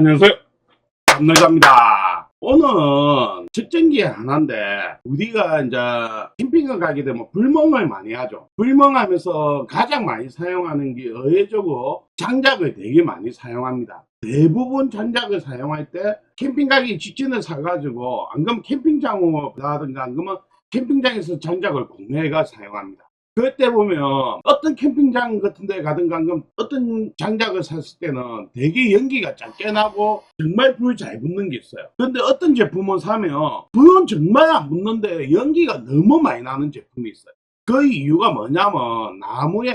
안녕하세요. 남남자입니다. 오늘 측정기 하나인데 우리가 이제 캠핑을 가게 되면 불멍을 많이 하죠. 불멍하면서 가장 많이 사용하는 게 의외적으로 장작을 되게 많이 사용합니다. 대부분 장작을 사용할 때 캠핑 가기 직전에 사가지고 안 그러면 캠핑장이라든가 안 그러면 캠핑장에서 장작을 구매해가 사용합니다. 그때 보면 어떤 캠핑장 같은 데 가든가 하면 어떤 장작을 샀을 때는 되게 연기가 작게 나고 정말 불 잘 붙는 게 있어요. 근데 어떤 제품을 사면 불은 정말 안 붙는데 연기가 너무 많이 나는 제품이 있어요. 그 이유가 뭐냐면 나무에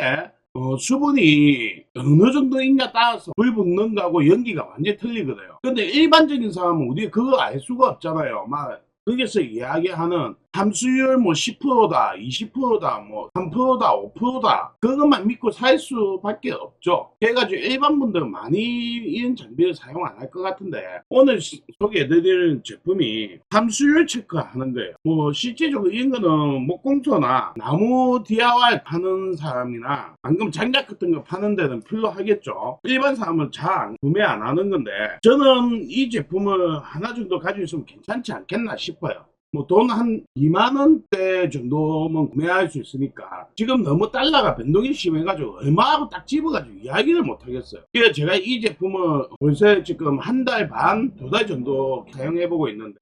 어, 수분이 어느 정도 있냐 따라서 불 붙는 거하고 연기가 완전히 틀리거든요. 근데 일반적인 사람은 우리 그거 알 수가 없잖아요. 막 거기서 이야기하는 함수율 뭐 10%다, 20%다, 뭐 3%다, 5%다 그것만 믿고 살 수밖에 없죠. 그래가지고 일반 분들은 많이 이런 장비를 사용 안 할 것 같은데 오늘 시- 소개해드리는 제품이 함수율 체크하는 거예요. 뭐 실제적으로 이런 거는 목공소나 나무 DIY 파는 사람이나 방금 장작 같은 거 파는 데는 필요하겠죠. 일반 사람은 잘 안- 구매 안 하는 건데 저는 이 제품을 하나 정도 가지고 있으면 괜찮지 않겠나 싶어요. 뭐 돈 한 2만 원대 정도면 구매할 수 있으니까 지금 너무 달러가 변동이 심해가지고 얼마하고 딱 집어가지고 이야기를 못 하겠어요. 그래서 제가 이 제품을 벌써 지금 한 달 반, 두 달 정도 사용해보고 있는데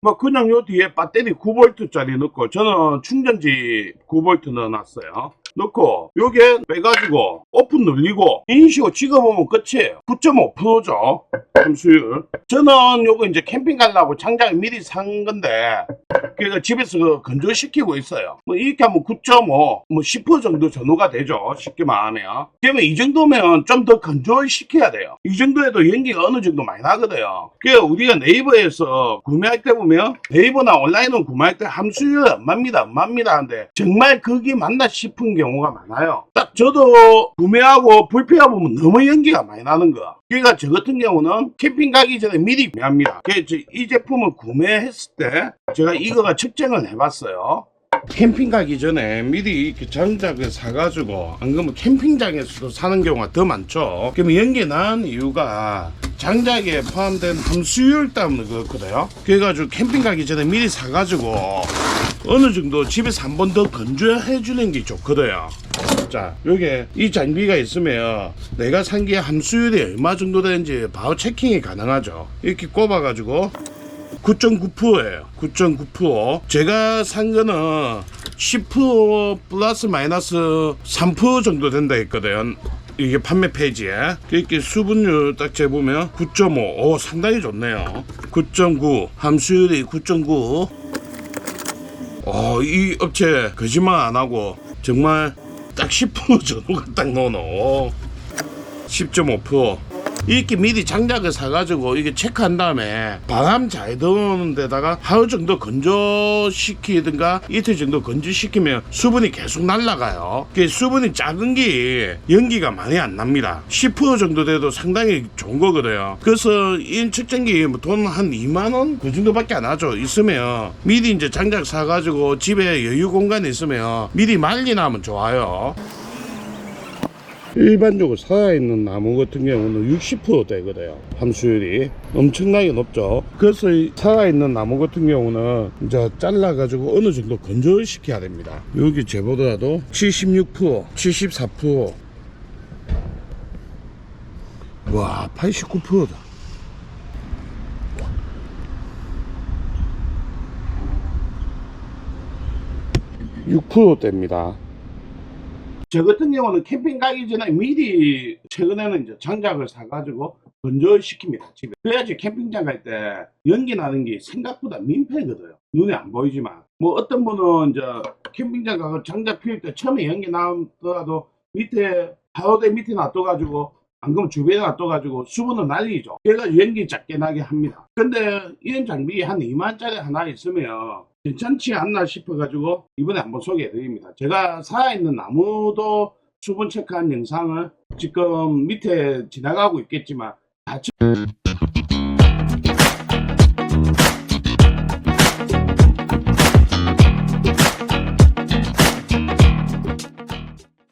뭐 그냥 요 뒤에 배터리 9V짜리 넣고 저는 충전지 9V 넣어놨어요. 넣고 요게 빼가지고 오픈 눌리고 인식을 찍어보면 끝이에요. 9.5%죠. 함수율. 저는 요거 이제 캠핑 가려고 장작을 미리 산 건데 그러니까 집에서 그 건조시키고 있어요. 뭐 이렇게 하면 9.5, 뭐 10% 정도 전후가 되죠. 쉽게 말하면. 그러면 이 정도면 좀 더 건조시켜야 돼요. 이 정도에도 연기가 어느 정도 많이 나거든요. 그래서 우리가 네이버에서 구매할 때 보면 네이버나 온라인으로 구매할 때 함수율 얼마입니다, 얼마입니다 하는데 정말 그게 맞나 싶은 경우가 많아요. 딱 저도 구매하고 불편해 보면 너무 연기가 많이 나는 거야. 그러니까 저 같은 경우는 캠핑 가기 전에 미리 구매합니다. 이 제품을 구매했을 때 제가 이거가 측정을 해봤어요. 캠핑 가기 전에 미리 이렇게 장작을 사가지고 안 그러면 캠핑장에서도 사는 경우가 더 많죠. 그러면 연기 난 이유가 장작에 포함된 함수율 때문에 그렇거든요. 그래가지고 캠핑 가기 전에 미리 사가지고 어느 정도 집에서 한 번 더 건조해 주는 게 좋거든요. 자, 요게 이 장비가 있으면 내가 산 게 함수율이 얼마 정도 되는지 바로 체킹이 가능하죠. 이렇게 꼽아 가지고 9.9%예요. 9.9%. 제가 산 거는 10% 플러스 마이너스 3% 정도 된다 했거든. 이게 판매 페이지에 이렇게 수분율 딱 재보면 9.5. 오, 상당히 좋네요. 9.9. 함수율이 9.9. 어, 이 업체 거짓말 안 하고 정말 딱 10% 전후가 딱 넣어놓어. 10.5% 이렇게 미리 장작을 사가지고 이게 체크한 다음에 바람 잘 들어오는 데다가 하루 정도 건조시키든가 이틀 정도 건조시키면 수분이 계속 날아가요. 그 수분이 작은 게 연기가 많이 안 납니다. 10% 정도 돼도 상당히 좋은 거거든요. 그래서 이 측정기 뭐돈한 2만 원 그 정도밖에 안 하죠. 있으면 미리 이제 장작 사가지고 집에 여유 공간이 있으면 미리 말리나면 좋아요. 일반적으로 살아있는 나무 같은 경우는 60% 되거든요. 함수율이 엄청나게 높죠. 그래서 이 살아있는 나무 같은 경우는 이제 잘라 가지고 어느 정도 건조시켜야 됩니다. 여기 제보더라도 76%, 74%. 와, 89%다. (6%대입니다) 저 같은 경우는 캠핑 가기 전에 미리 최근에는 이제 장작을 사가지고 건조시킵니다 집에. 그래야지 캠핑장 갈 때 연기 나는 게 생각보다 민폐거든요. 눈에 안 보이지만. 뭐 어떤 분은 이제 캠핑장 가서 장작 피울 때 처음에 연기 나더라도 밑에 바로대 밑에 놔둬가지고 안 그러면 주변에 놔둬가지고 수분을 날리죠. 그래가지고 연기 작게 나게 합니다. 근데 이런 장비 한 2만짜리 하나 있으면 괜찮지 않나 싶어가지고 이번에 한번 소개해드립니다. 제가 살아있는 나무도 수분 체크한 영상을 지금 밑에 지나가고 있겠지만 같이